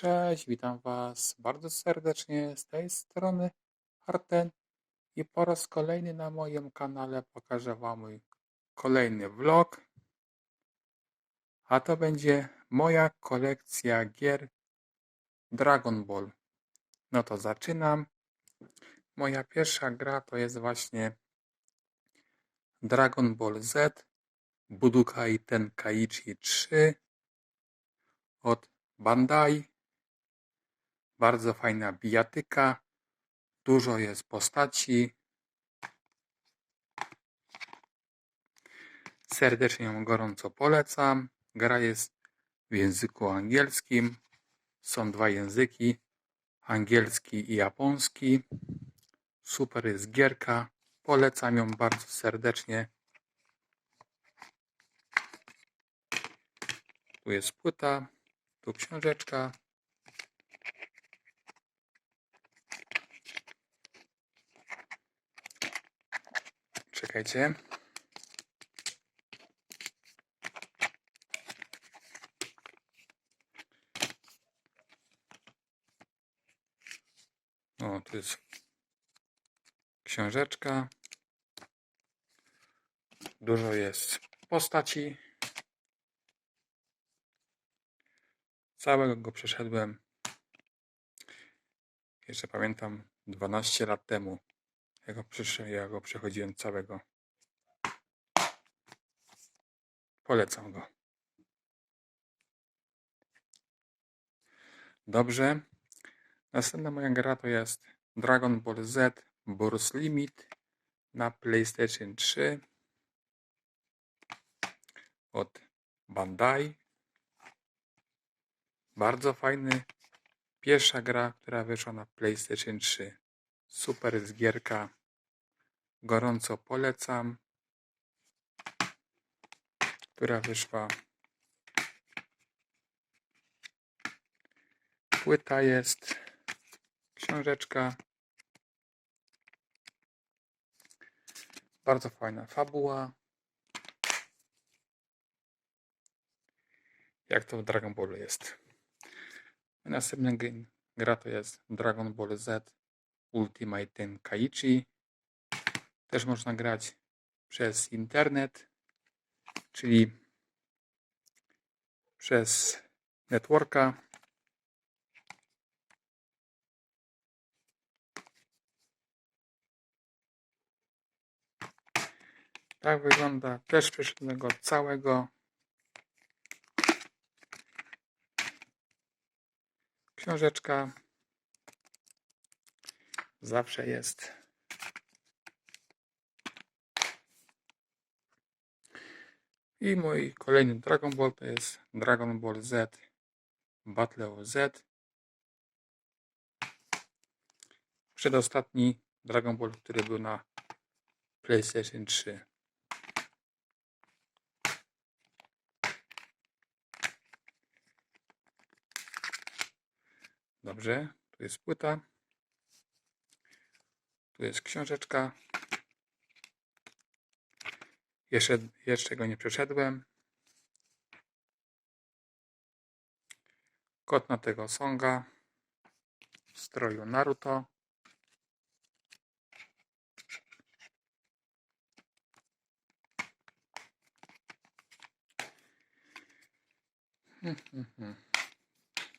Cześć, witam Was bardzo serdecznie z tej strony Arten i po raz kolejny na moim kanale pokażę Wam mój kolejny vlog, a to będzie moja kolekcja gier Dragon Ball. No to zaczynam. Moja pierwsza gra to jest właśnie Dragon Ball Z Budokai Tenkaichi 3 od Bandai. Bardzo fajna bijatyka. Dużo jest postaci. Serdecznie ją gorąco polecam. Gra jest w języku angielskim. Są dwa języki. Angielski i japoński. Super jest gierka. Polecam ją bardzo serdecznie. Tu jest płyta, tu książeczka. Czekajcie. O, tu jest książeczka. Dużo jest postaci. Całego go przeszedłem. Jeszcze pamiętam 12 lat temu. Ja go, ja go przechodziłem całego. Polecam go. Dobrze. Następna moja gra to jest Dragon Ball Z Burst Limit na PlayStation 3 od Bandai. Bardzo fajny. Pierwsza gra, która wyszła na PlayStation 3. Super jest gierka. Gorąco polecam. Która wyszła. Płyta jest. Książeczka. Bardzo fajna fabuła. Jak to w Dragon Ballu jest. Następna g- gra to jest Dragon Ball Z Ultimate Tenkaichi. Też można grać przez internet, czyli przez networka. Tak wygląda. Też przeszedłem go całego. Książeczka zawsze jest. I mój kolejny Dragon Ball to jest Dragon Ball Z Battle of Z. Przedostatni Dragon Ball, który był na PlayStation 3. Dobrze, tu jest płyta. Tu jest książeczka. Jeszcze, jeszcze go nie przeszedłem. Kot na tego songa w stroju Naruto.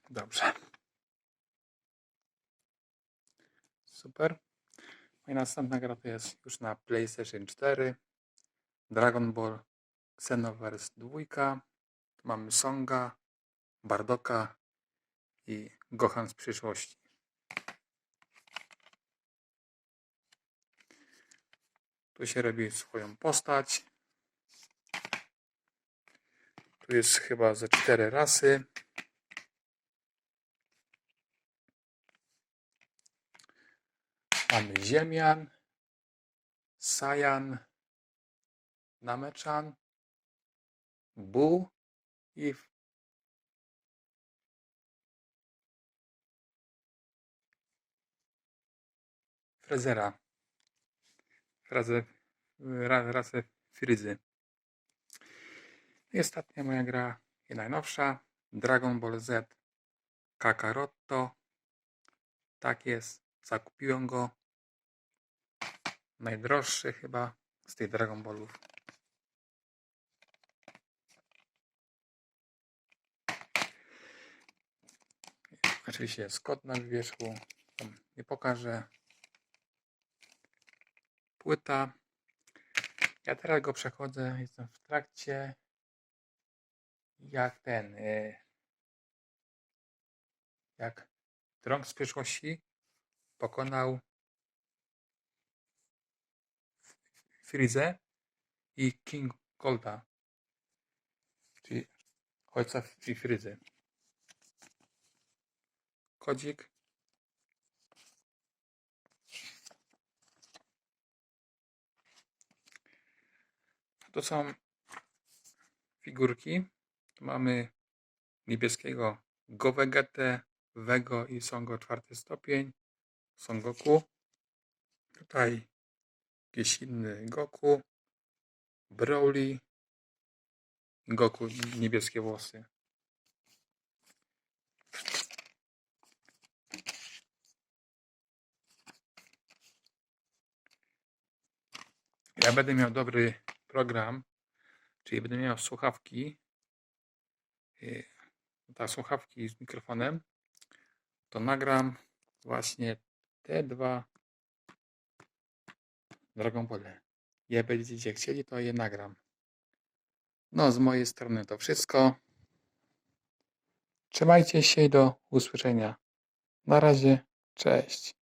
Dobrze. Super. Moja następna gra to jest już na PlayStation 4. Dragon Ball Xenoverse 2. Tu mamy Songa, Bardoka i Gohan z przyszłości. Tu się robi swoją postać. Tu jest chyba ze cztery rasy. Mamy Ziemian, Sajan, Nameczan, Bu i Frezera. Razę, ra- rasę Fryzy. I ostatnia moja gra i najnowsza Dragon Ball Z Kakarotto. Tak jest, zakupiłem go. Najdroższy chyba z tych Dragon Ballów. Oczywiście jest kod na wierzchu. Nie pokażę. Płyta. Ja teraz go przechodzę. Jestem w trakcie. Jak ten. e, Jak Trąg z przyszłości pokonał Frizę i King Golda. Czyli ojca i Fryzy. Kodzik. To są figurki. Tu mamy niebieskiego Govegetę, Vego i Songo czwarty stopień. Son Goku. Tutaj jakiś inny Goku. Broly. Goku niebieskie włosy. Ja będę miał dobry program, czyli będę miał słuchawki. Ta słuchawki z mikrofonem. To nagram właśnie te dwa Dragon Ball. Jak będziecie chcieli, to je nagram. No, z mojej strony to wszystko. Trzymajcie się i do usłyszenia. Na razie, cześć.